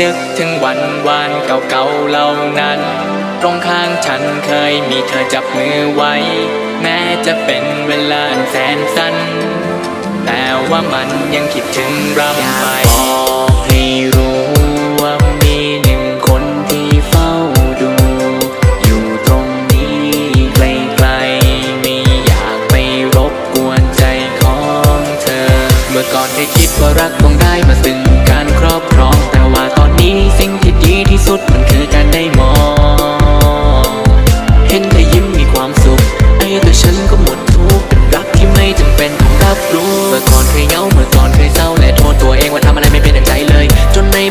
นึกถึงวันวานเก่าๆเหล่านั้น ตรงข้างฉันเคยมีเธอจับมือไว้ แม้จะเป็นเวลาแสนสั้น แต่ว่ามันยังคิดถึงเราไปบอกให้รู้ว่ามีหนึ่งคนที่เฝ้าดู อยู่ตรงนี้ไกลๆไม่อยากไปรบกวนใจของเธอ เมื่อก่อนเคยคิดว่ารักคงได้มาซึ่ง รับรู้เมื่อก่อนเคยเหงาเมื่อก่อนเคยเศร้าและโทษตัวเองว่าทำอะไรไม่เป็นดังใจเลย จนไม่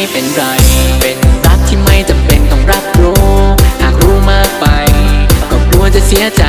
ไม่เป็นไร เป็นรักที่ไม่จำเป็นต้องรับรู้ หากรู้มากไป ก็กลัวจะเสียใจ